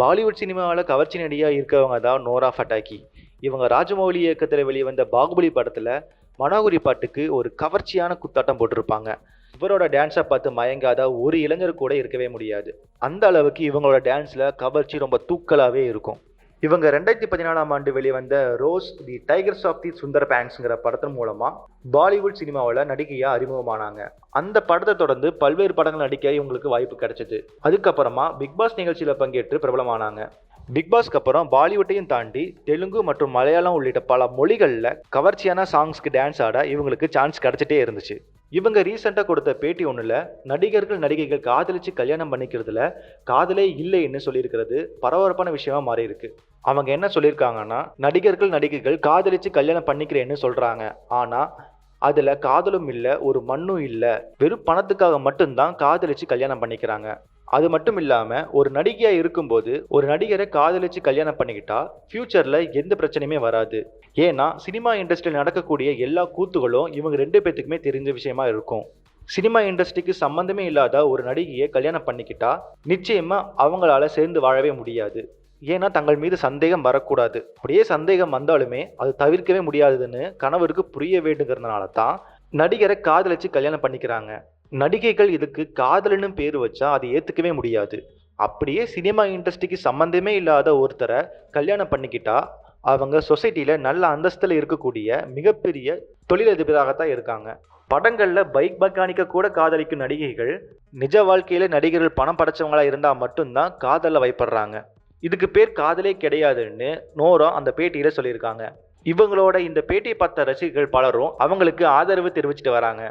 பாலிவுட் சினிமாவில் கவர்ச்சி நடிகாக இருக்கவங்க தான் நோரா ஃபட்டாக்கி. இவங்க ராஜமௌலி இயக்கத்தில் வெளிவந்த பாகுபலி படத்தில் மனோகுரி பாட்டுக்கு ஒரு கவர்ச்சியான குத்தாட்டம் போட்டிருப்பாங்க. இவரோட டான்ஸை பார்த்து மயங்காத ஒரு இளைஞர் கூட இருக்கவே முடியாது. அந்த அளவுக்கு இவங்களோட டான்ஸில் கவர்ச்சி ரொம்ப தூக்கலாகவே இருக்கும். இவங்க ரெண்டாயிரத்தி பதினாலாம் ஆண்டு வெளிவந்த roar the tigers of the Sundar பேங்க்ஸ்ங்கிற படத்தின் மூலமா பாலிவுட் சினிமாவில் நடிகையா அறிமுகமானாங்க. அந்த படத்தை தொடர்ந்து பல்வேறு படங்கள் நடிக்க இவங்களுக்கு வாய்ப்பு கிடைச்சது. அதுக்கப்புறமா பிக் பாஸ் பங்கேற்று பிரபலமானாங்க. பிக் பாஸ்க்கு அப்புறம் பாலிவுட்டையும் தாண்டி தெலுங்கு மற்றும் மலையாளம் உள்ளிட்ட பல மொழிகளில் கவர்ச்சியான சாங்ஸ்க்கு டான்ஸ் ஆட இவங்களுக்கு சான்ஸ் கிடைச்சிட்டே இருந்துச்சு. இவங்க ரீசெண்டாக கொடுத்த பேட்டி ஒன்றில் நடிகர்கள் நடிகைகள் காதலிச்சு கல்யாணம் பண்ணிக்கிறதுல காதலே இல்லைன்னு சொல்லியிருக்கிறது பரபரப்பான விஷயமா மாறி இருக்கு அவங்க என்ன சொல்லியிருக்காங்கன்னா நடிகர்கள் நடிகைகள் காதலிச்சு கல்யாணம் பண்ணிக்கிறேன்னு சொல்கிறாங்க ஆனால் அதில் காதலும் இல்லை ஒரு மண்ணும் இல்லை. வெறும் பணத்துக்காக மட்டும்தான் காதலிச்சு கல்யாணம் பண்ணிக்கிறாங்க. அது மட்டும் இல்லாம ஒரு நடிகையா இருக்கும்போது ஒரு நடிகரை காதலிச்சு கல்யாணம் பண்ணிக்கிட்டா ஃபியூச்சர்ல எந்த பிரச்சனையுமே வராது. ஏன்னா சினிமா இண்டஸ்ட்ரியில் நடக்கக்கூடிய எல்லா கூத்துகளும் இவங்க ரெண்டு பேத்துக்குமே தெரிஞ்ச விஷயமா இருக்கும். சினிமா இண்டஸ்ட்ரிக்கு சம்மந்தமே இல்லாத ஒரு நடிகையை கல்யாணம் பண்ணிக்கிட்டா நிச்சயமா அவங்களால சேர்ந்து வாழவே முடியாது. ஏன்னா தங்கள் மீது சந்தேகம் வரக்கூடாது. அப்படியே சந்தேகம் வந்தாலுமே அது தவிர்க்கவே முடியாதுன்னு கணவருக்கு புரிய வேண்டுங்கிறதுனால தான் நடிகரை காதலிச்சு கல்யாணம் பண்ணிக்கிறாங்க. நடிகைகள் இதுக்கு காதல்னு பேர் வச்சா அதை ஏற்றுக்கவே முடியாது. அப்படியே சினிமா இண்டஸ்ட்ரிக்கு சம்மந்தமே இல்லாத ஒருத்தரை கல்யாணம் பண்ணிக்கிட்டா அவங்க சொசைட்டியில் நல்ல அந்தஸ்தில் இருக்கக்கூடிய மிகப்பெரிய தொழிலதிபராகத்தான் இருக்காங்க. படங்களில் பைக் மெக்கானிக்கை கூட காதலிக்கும் நடிகைகள் நிஜ வாழ்க்கையில் நடிகர்கள் பணம் படைச்சவங்களா இருந்தால் மட்டும்தான் காதலில் வைப்படுறாங்க இதுக்கு பேர் காதலே கிடையாதுன்னு நோரா அந்த பேட்டியில் சொல்லியிருக்காங்க. இவங்களோட இந்த பேட்டியை பார்த்த ரசிகர்கள் பலரும் அவங்களுக்கு ஆதரவு தெரிவிச்சிட்டு வராங்க.